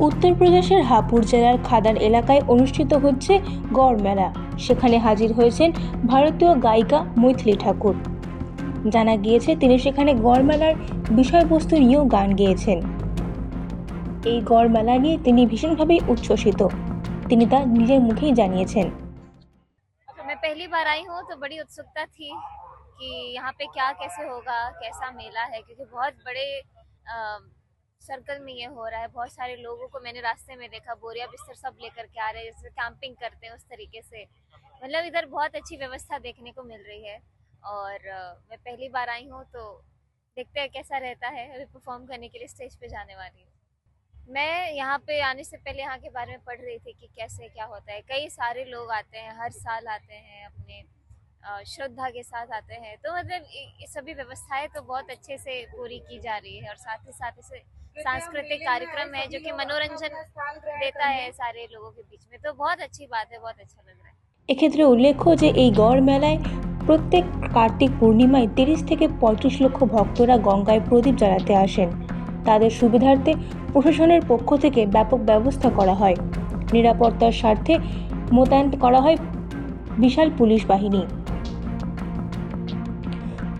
উত্তরপ্রদেশের হাপুর জেলার খাদান এলাকায় অনুষ্ঠিত হচ্ছে গড় মেলা সেখানে হাজির হয়েছেন ভারতীয় গায়িকা মৈথিলি ঠাকুর জানা গিয়েছে তিনি সেখানে গড় মেলার বিষয়বস্তু নিয়েও গান গেয়েছেন এই গড় মেলা নিয়ে তিনি ভীষণভাবেই উচ্ছ্বসিত তিনি তা নিজের মুখেই জানিয়েছেন तो मैं पहली बार आई हूँ तो बड़ी उत्सुकता थी कि यहाँ पे क्या कैसे होगा कैसा मेला है क्योंकि बहुत बड़े सर्कल में ये हो रहा है। बहुत सारे लोगों को मैंने रास्ते में देखा, बोरिया बिस्तर सब लेकर के आ रहे हैं, जैसे कैंपिंग करते हैं उस तरीके से। मतलब इधर बहुत अच्छी व्यवस्था देखने को मिल रही है। और मैं पहली बार आई हूँ तो देखते हैं कैसा रहता है, अभी परफॉर्म करने के लिए स्टेज पे जाने वाली हूँ। मैं यहाँ पे आने से पहले यहाँ के बारे में पढ़ रही थी कि कैसे क्या होता है। कई सारे लोग आते हैं, हर साल आते हैं अपने श्रद्धा के साथ आते हैं तो मतलब ये ये सभी व्यवस्थाएं तो बहुत अच्छे से पूरी की जा रही है और साथ ही साथ इसे सांस्कृतिक कार्यक्रम है जो कि मनोरंजन देता है सारे लोगों के बीच में तो बहुत अच्छी बात है बहुत अच्छा लग रहा है এক্ষেত্রে উল্লেখ্য যে এই গড় মেলায় প্রত্যেক কার্তিক পূর্ণিমায় তিরিশ থেকে পঁয়ত্রিশ লক্ষ ভক্তরা গঙ্গায় প্রদীপ জ্বালাতে আসেন তাদের সুবিধার্থে প্রশাসনের পক্ষ থেকে ব্যাপক ব্যবস্থা করা হয় নিরাপত্তার স্বার্থে মোতায়েন করা হয় বিশাল পুলিশ বাহিনী